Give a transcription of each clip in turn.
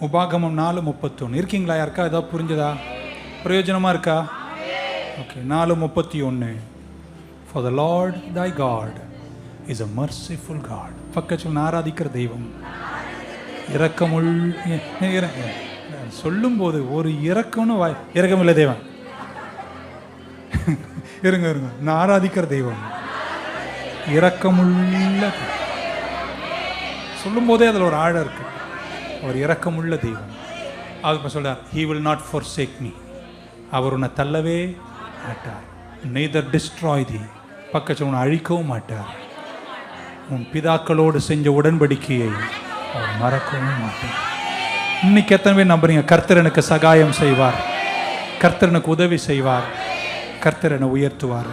உபாகமம் நாலு முப்பத்தொன்று இருக்கீங்களா? யாருக்கா? ஏதாவது புரிஞ்சதா? பிரயோஜனமாக இருக்கா? ஓகே நாலு முப்பத்தி ஒன்று for the Lord thy God is a merciful God பக்கத்தில் ஆராதிக்கிற தெய்வம். இறக்கமுள் இ- சொல்லும்போது ஒரு இறக்கம்னு வாய் இறக்கமில்லை தெய்வம். இருங்க இருங்க. நான் ஆராதிக்கிற தெய்வம். இறக்கமுள்ள சொல்லும் சொல்லும்போதே அதில் ஒரு ஆழம் இருக்குது அவர் இரக்கமுள்ள தெய்வம். அவர் இப்போ சொல்றார் he will not forsake me அவர் உன்னை தள்ளவே மாட்டார். நெய்தர் டிஸ்ட்ராய் தி பக்கத்தில் உன்னை அழிக்கவும் மாட்டார். உன் பிதாக்களோடு செஞ்ச உடன்படிக்கையை அவர் மறக்கவும் மாட்டார். இன்னைக்கு எத்தனை பேர் நம்புறீங்க? கர்த்தர் எனக்கு சகாயம் செய்வார். கர்த்தர் எனக்கு உதவி செய்வார். கர்த்தர் என்னை உயர்த்துவார்.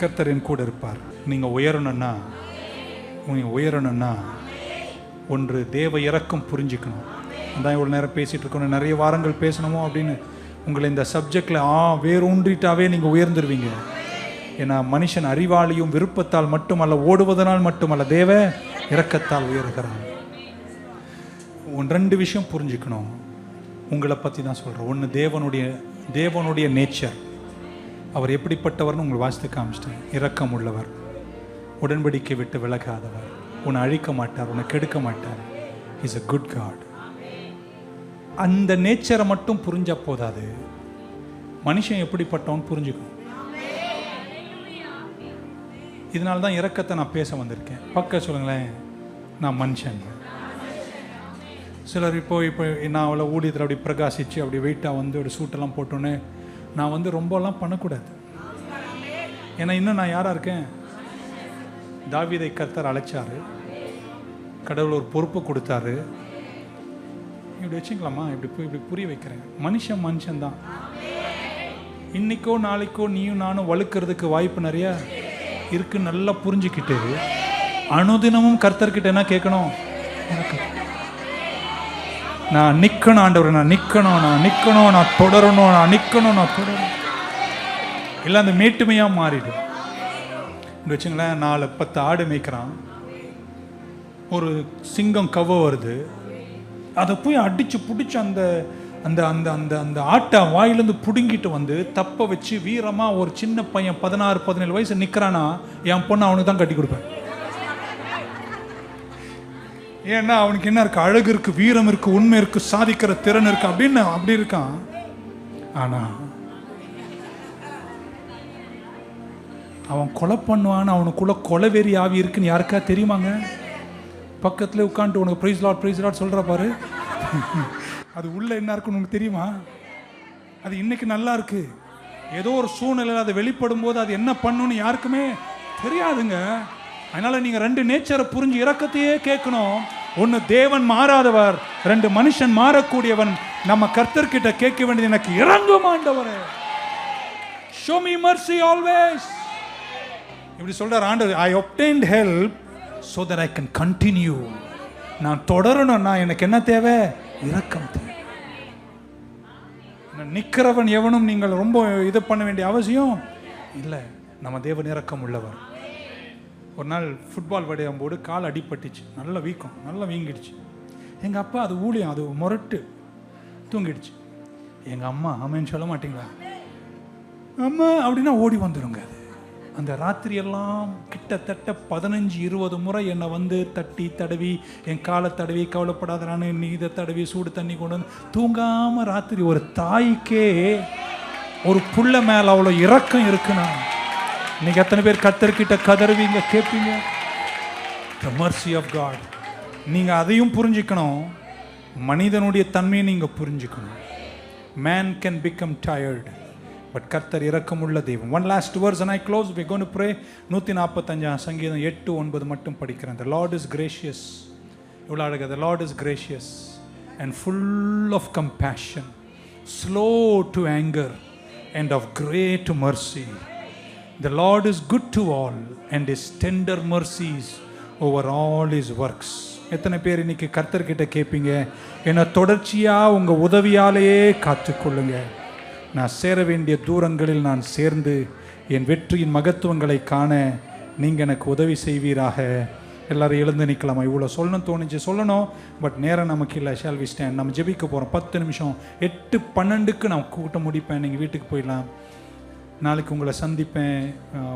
கர்த்தர் என் கூட இருப்பார். நீங்கள் உயரணும்னா நீங்கள் உயரணும்னா ஒன்று தேவ இறக்கம் புரிஞ்சுக்கணும். அதான் இவ்வளோ நேரம் பேசிகிட்டு இருக்கணும் நிறைய வாரங்கள் பேசணுமோ அப்படின்னு உங்களை இந்த சப்ஜெக்டில் ஆ வேரூன்றிட்டாவே நீங்கள் உயர்ந்துருவீங்க. ஏன்னா மனுஷன் அறிவாளியும் விருப்பத்தால் மட்டுமல்ல ஓடுவதனால் மட்டுமல்ல தேவ இறக்கத்தால் உயர்கிறான். ஒன் ரெண்டு விஷயம் புரிஞ்சுக்கணும். உங்களை பற்றி தான் சொல்கிறேன் ஒன்று தேவனுடைய தேவனுடைய நேச்சர் அவர் எப்படிப்பட்டவர்னு உங்களை வாசித்து காமிச்சிட்டேன். இரக்கம் உள்ளவர். உடன்படிக்கை விட்டு விலகாதவர். உன்னை அழிக்க மாட்டார் உன்னை கெடுக்க மாட்டார். இஸ் அ குட் காட் அந்த நேச்சரை மட்டும் புரிஞ்ச போதாது. மனுஷன் எப்படிப்பட்டவன் புரிஞ்சுக்கணும் இதனால தான் இறக்கத்தை நான் பேச வந்திருக்கேன். பக்க சொல்லுங்களேன். நான் மனுஷன். சிலர் இப்போ இப்போ நான் அவளை ஊழியத்தில் அப்படி பிரகாசிச்சு அப்படி வெயிட்டாக வந்து ஒரு சூட்டெல்லாம் போட்டோன்னே நான் வந்து ரொம்பலாம் பண்ணக்கூடாது. ஏன்னா இன்னும் நான் யாராக இருக்கேன்? தாவிதை கர்த்தர் அழைச்சாரு. கடவுள் ஒரு பொறுப்பு கொடுத்தாரு. இப்படி வச்சுக்கலாமா? இப்படி பு- இப்படி புரிய வைக்கிறேன். மனுஷன் மனுஷன்தான். இன்னைக்கோ நாளைக்கோ நீயும் நானும் வழுக்கிறதுக்கு வாய்ப்பு நிறைய இருக்கு நல்லா புரிஞ்சுக்கிட்டு. அனுதினமும் கர்த்தர்கிட்ட என்ன கேட்கணும்? எனக்கு. நான் நிற்கணும் ஆண்டவர் நான் நிற்கணும் நான் நிற்கணும் நான் தொடரணும் நான் நிற்கணும் நான் தொடரணும். இல்லை அந்த மேட்டுமையாக மாறிடும் வச்சுங்களேன் நாலு பத்து ஆடு மேய்க்கிறான். ஒரு சிங்கம் கவ வருது. அதை போய் அடித்து பிடிச்சி அந்த அந்த அந்த அந்த அந்த ஆட்டை வாயிலேருந்து பிடுங்கிட்டு வந்து தப்ப வச்சு வீரமாக ஒரு சின்ன பையன் பதினாறு பதினேழு வயசு நிற்கிறானா என் பொண்ணு அவனுக்கு தான் கட்டி கொடுப்பேன். ஏன்னா அவனுக்கு என்ன இருக்கு? அழகு இருக்குது வீரம் இருக்கு உண்மை இருக்குது சாதிக்கிற திறன் இருக்குது அப்படின்னு அப்படி இருக்கான். ஆனா அவன் கொலை பண்ணுவான்னு அவனுக்குள்ள கொலைவெறி ஆவி இருக்குன்னு யாருக்கா தெரியுமாங்க? பக்கத்துல உட்காந்துட்டு உனக்கு ப்ரைஸ் லாட் ப்ரைஸ் லாட் சொல்ற பாரு. அது உள்ள என்ன இருக்குன்னு உனக்கு தெரியுமா? அது இன்னைக்கு நல்லா இருக்கு. ஏதோ ஒரு சூழ்நிலையில் அது வெளிப்படும் போது அது என்ன பண்ணுன்னு யாருக்குமே தெரியாதுங்க. அதனால நீங்க ரெண்டு நேச்சரை புரிஞ்சு இறக்கத்தையே கேட்கணும். ஒன்று தேவன் மாறாதவர் ரெண்டு மனுஷன் மாறக்கூடியவன் நம்ம கர்த்தர்கிட்ட கேட்க வேண்டியது எனக்கு இறங்கும் ஆண்டவரே. ஷோ மீ மர்சி ஆல்வேஸ் இப்படி சொல்கிறார் ஆண்டவர் I obtained help so that I can continue நான் தொடரணும்னா எனக்கு என்ன தேவை? இரக்கம் தேவை. நான் எவனும் நீங்கள் ரொம்ப இது பண்ண வேண்டிய அவசியம் இல்லை. நம்ம தேவன் இறக்கம் உள்ளவர். ஒரு நாள் ஃபுட்பால் விளையாடும் போது கால் அடிபட்டுச்சு. நல்ல வீக்கம் நல்லா வீங்கிடுச்சு. எங்கள் அப்பா அது ஊழியம் அது முரட்டு. தூங்கிடுச்சு. எங்கள் அம்மா அம்மைன்னு சொல்ல மாட்டீங்களா? அம்மா அப்படின்னா ஓடி வந்துடுங்க அது. அந்த ராத்திரியெல்லாம் கிட்டத்தட்ட பதினஞ்சு இருபது முறை என்னை வந்து தட்டி தடவி என் காலை தடவி கவலைப்படாத நான் நீ இதை தடவி சூடு தண்ணி கொண்டு வந்து தூங்காமல் ராத்திரி ஒரு தாய்க்கே ஒரு புள்ள மேலே அவ்வளோ இறக்கம் இருக்குண்ணா. இன்னைக்கு எத்தனை பேர் கத்தர்கிட்ட கதறுவீங்க கேட்பீங்க த மர்சி ஆஃப் காட் நீங்கள் அதையும் புரிஞ்சுக்கணும். மனிதனுடைய தன்மையை நீங்க புரிஞ்சுக்கணும். Man can become tired but கர்த்தர் இறக்கமுள்ள தெய்வம் one last verse and I close we go pray நூற்றி நாற்பத்தஞ்சாம் சங்கீதம் எட்டு ஒன்பது மட்டும் படிக்கிறேன் த லார்ட் இஸ் கிரேஷியஸ் இவ்வளோ அழகாக the Lord is gracious and full of compassion slow to anger and of great mercy the Lord is good to all and is tender mercies over all his works எத்தனை பேர் இன்னைக்கு கர்த்தர்கிட்ட கேட்பீங்க என்னை தொடர்ச்சியாக உங்கள் உதவியாலேயே காத்துக்கொள்ளுங்கள் நான் சேர வேண்டிய தூரங்களில் நான் சேர்ந்து என் வெற்றியின் மகத்துவங்களை காண நீங்கள் எனக்கு உதவி செய்வீராக. எல்லோரும் எழுந்து நிற்கலாமா இவ்வளோ சொல்லணும் தோணுச்சு. சொல்லணும் பட் நேரம் நமக்கு இல்லை. ஷால் வி ஸ்டாண்ட் நம்ம ஜெபிக்க போகிறோம் பத்து நிமிஷம். எட்டு பன்னெண்டுக்கு நான் கூட்டம் முடிப்பேன். நீங்கள் வீட்டுக்கு போயிடலாம். நாளைக்கு உங்களை சந்திப்பேன்.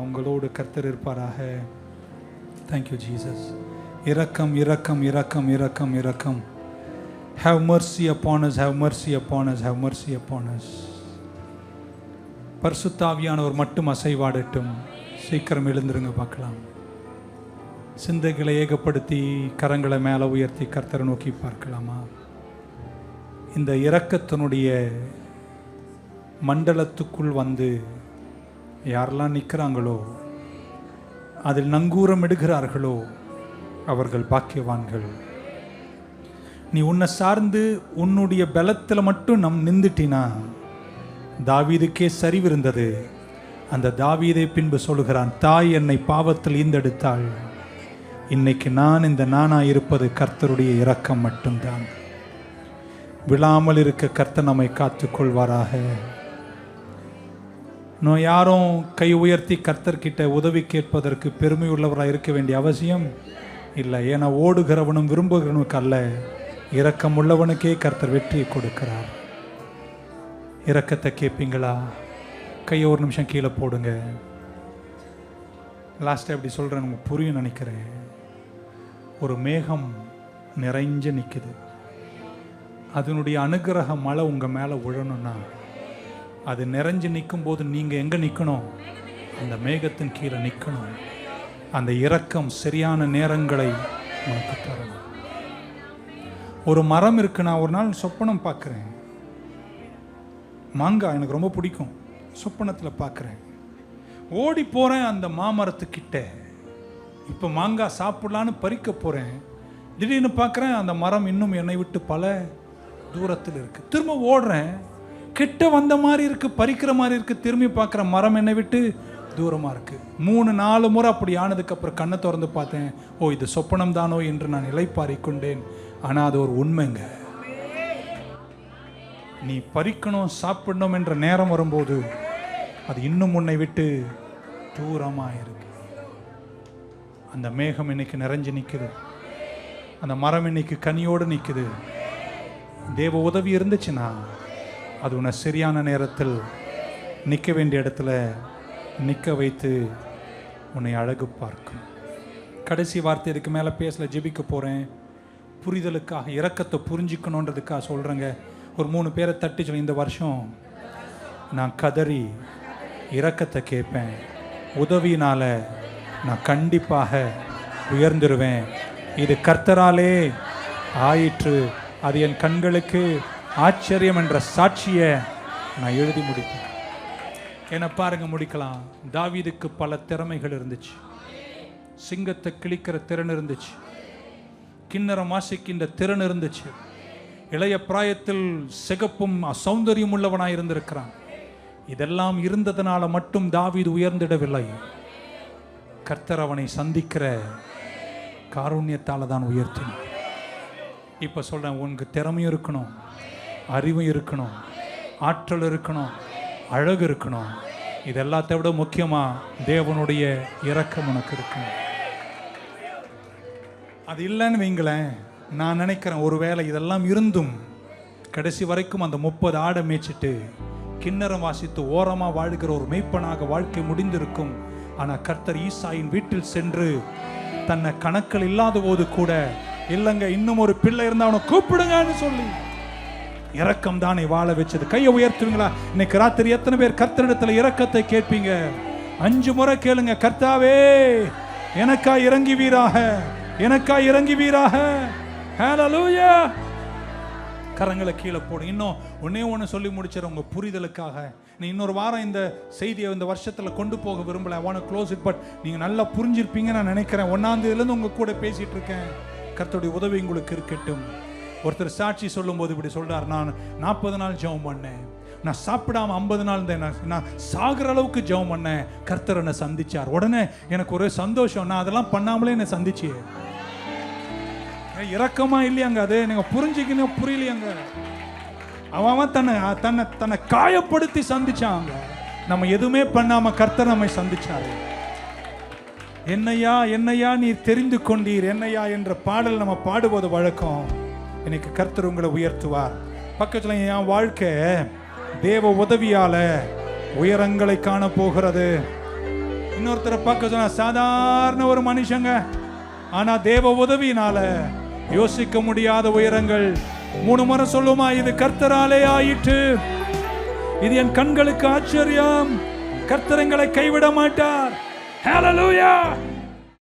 உங்களோடு கர்த்தர் இருப்பாராக. தேங்க்யூ ஜீசஸ் இரக்கம் இரக்கம் இரக்கம் இரக்கம் இரக்கம். Have mercy upon us have mercy upon us have mercy upon us mercy பரிசுத்தாவியானவர் மட்டும் அசைவாடட்டும். சீக்கிரம் எழுந்துருங்க பார்க்கலாம். சிந்தைகளை ஏகப்படுத்தி கரங்களை மேலே உயர்த்தி கர்த்தரை நோக்கி பார்க்கலாமா? இந்த இரக்கத்தினுடைய மண்டலத்துக்குள் வந்து யாரெல்லாம் நிற்கிறாங்களோ அதில் நங்கூரம் எடுகிறார்களோ அவர்கள் பாக்கியவான்கள். நீ உன்னை சார்ந்து உன்னுடைய பலத்தில் மட்டும் நம் நின்றுட்டினா தாவீதுக்கே சரிவிருந்தது. அந்த தாவீதை பின்பு சொல்கிறான் தாய் என்னை பாவத்தில் ஈந்தெடுத்தாள். இன்னைக்கு நான் இந்த நானா இருப்பது கர்த்தருடைய இரக்கம் மட்டும்தான். விழாமல் இருக்க கர்த்தர் நம்மை காத்துக்கொள்வாராக. நான் யாரும் கை உயர்த்தி கர்த்தர்கிட்ட உதவி கேட்பதற்கு பெருமை உள்ளவராக இருக்க வேண்டிய அவசியம் இல்லை. ஏன்னா ஓடுகிறவனும் விரும்புகிறவனுக்கு அல்ல. இரக்கம் உள்ளவனுக்கே கர்த்தர் வெற்றியை கொடுக்கிறார். இறக்கத்தை கேட்பீங்களா? கையை ஒரு நிமிஷம் கீழே போடுங்க. லாஸ்ட்டாக எப்படி சொல்கிறேன் உங்களுக்கு புரியும் நினைக்கிறேன். ஒரு மேகம் நிறைஞ்சு நிற்குது அதனுடைய அனுகிரக மழை உங்கள் மேலே விழணும்னா அது நிறைஞ்சு நிற்கும் போது நீங்கள் எங்கே நிற்கணும் அந்த மேகத்தின் கீழே நிற்கணும் அந்த இரக்கம் சரியான நேரங்களை உனக்கு தரணும். ஒரு மரம் இருக்கு நான் ஒரு நாள் சொப்பனம் பார்க்குறேன். மாங்காய் எனக்கு ரொம்ப பிடிக்கும். சொப்பனத்தில் பார்க்குறேன் ஓடி போகிறேன் அந்த மாமரத்துக்கிட்ட. இப்போ மாங்காய் சாப்பிட்லான்னு பறிக்க போகிறேன் திடீர்னு பார்க்குறேன் அந்த மரம் இன்னும் என்னை விட்டு பல தூரத்தில் இருக்குது திரும்ப ஓடுறேன். கிட்ட வந்த மாதிரி இருக்குது பறிக்கிற மாதிரி இருக்குது திரும்பி பார்க்குற மரம் என்னை விட்டு தூரமாக இருக்குது மூணு நாலு முறை அப்படி ஆனதுக்கப்புறம் கண்ணை திறந்து பார்த்தேன். ஓ இது சொப்பனம் தானோ என்று நான் நிலைப்பாறிக்கொண்டேன் ஆனால் அது ஒரு உண்மைங்க. நீ பறிக்கணும் சாப்பிடணும் என்ற நேரம் வரும்போது அது இன்னும் உன்னை விட்டு தூரமாக இருக்கு அந்த மேகம் இன்னைக்கு நிறைஞ்சு நிற்குது அந்த மரம் இன்னைக்கு கனியோடு நிற்குது தேவ உதவி இருந்துச்சுன்னா அது உன்னை சரியான நேரத்தில் நிற்க வேண்டிய இடத்துல நிற்க வைத்து உன்னை அழகு பார்க்கும். கடைசி வார்த்தை இதுக்கு மேலே பேசல ஜெபிக்க போகிறேன் புரிதலுக்காக இறக்கத்தை புரிஞ்சிக்கணுன்றதுக்காக சொல்கிறேங்க ஒரு மூணு பேரை தட்டி சொல்லி இந்த வருஷம் நான் கதறி இரக்கத்தை கேட்பேன். உதவியினால் நான் கண்டிப்பாக உயர்ந்துருவேன். இது கர்த்தராலே ஆயிற்று. அது என் கண்களுக்கு ஆச்சரியம் என்ற சாட்சியை நான் எழுதி முடிப்பேன். என்ன பாருங்க முடிக்கலாம். தாவீதுக்கு பல திறமைகள் இருந்துச்சு. சிங்கத்தை கிழிக்கிற திறன் இருந்துச்சு. கிண்ணறம் வாசிக்கின்ற திறன் இருந்துச்சு. இளைய பிராயத்தில் சிகப்பும் சௌந்தரியம் உள்ளவனாய் இருந்திருக்கிறான். இதெல்லாம் இருந்ததனால மட்டும் தாவீது உயர்ந்திடவில்லை. கர்த்தர் அவனை சந்திக்கிற காரூண்யத்தால் தான் உயர்த்தினார். இப்போ சொல்றேன் உனக்கு திறமையும் இருக்கணும் அறிவும் இருக்கணும் ஆற்றல் இருக்கணும் அழகு இருக்கணும். இது எல்லாத்தை விட முக்கியமா தேவனுடைய இரக்கம் உனக்கு இருக்கணும். அது இல்லைன்னு வைங்களேன். நான் நினைக்கிறேன் ஒருவேளை இதெல்லாம் இருந்தும் கடைசி வரைக்கும் அந்த முப்பது ஆடை மேய்ச்சிட்டு கிண்ணறம் வாசித்து ஓரமாக வாழ்கிற ஒரு மெய்ப்பனாக வாழ்க்கை முடிந்திருக்கும். ஆனால் கர்த்தர் ஈசாயின் வீட்டில் சென்று தன்னை கணக்கில் இல்லாத போது கூட இல்லைங்க இன்னும் ஒரு பிள்ளை இருந்தால் அவனை கூப்பிடுங்கன்னு சொல்லி இறக்கம் தானே வாழ வச்சது. கையை உயர்த்துவீங்களா? இன்னைக்கு ராத்திரி எத்தனை பேர் கர்த்தரிடத்துல இறக்கத்தை கேட்பீங்க? அஞ்சு முறை கேளுங்க கர்த்தாவே எனக்கா இறங்கி வீராக எனக்கா இறங்கி வீராக. ஹலலூயா கரங்களை கீழே போடு. இன்னும் ஒன்னே ஒன்று சொல்லி முடிச்சிட உங்க புரிதலுக்காக. நீ இன்னொரு வாரம் இந்த செய்தியை இந்த வருஷத்தில் கொண்டு போக விரும்பல. ஒன் க்ளோஸ் இட் பட் நீங்கள் நல்லா புரிஞ்சிருப்பீங்கன்னு நான் நினைக்கிறேன். ஒன்றாந்ததுலேருந்து உங்கள் கூட பேசிட்டு இருக்கேன். கர்த்தருடைய உதவி உங்களுக்கு இருக்கட்டும். ஒருத்தர் சாட்சி சொல்லும்போது இப்படி சொல்கிறார் நான் நாற்பது நாள் ஜெபம் பண்ணேன். நான் சாப்பிடாம ஐம்பது நாள் இருந்தேன். நான் நான் சாகிற அளவுக்கு ஜெபம் பண்ணேன். கர்த்தர் என்னை சந்திச்சார். உடனே எனக்கு ஒரு சந்தோஷம். நான் அதெல்லாம் பண்ணாமலே என்னை சந்திச்சு. இரக்கமா இல்லையாங்க அது? நீங்க புரிஞ்சுக்கணும் புரியலையாங்க. அவன் அவன் தன்னை தன்னை தன்னை காயப்படுத்தி சந்திச்சாங்க நம்ம எதுவுமே பண்ணாம கர்த்தர் நம்மை சந்திச்சாரு. என்னையா என்னையா நீர் தெரிந்து கொண்டீர்? என்னையா என்ற பாடல் நம்ம பாடுவது வழக்கம். இன்னைக்கு கர்த்தர் உங்களை உயர்த்துவார். பக்கத்தில் என் வாழ்க்கை தேவ உதவியால உயரங்களை காண போகிறது இன்னொருத்தரை பார்க்க சொன்னா சாதாரண ஒரு மனுஷங்க. ஆனா தேவ உதவியினால யோசிக்க முடியாத உயரங்கள். மூணு முறை சொல்லுமா இது கர்த்தராலே ஆயிற்று. இது என் கண்களுக்கு ஆச்சரியம். கர்த்தரங்களை கைவிட மாட்டார். ஹalleluya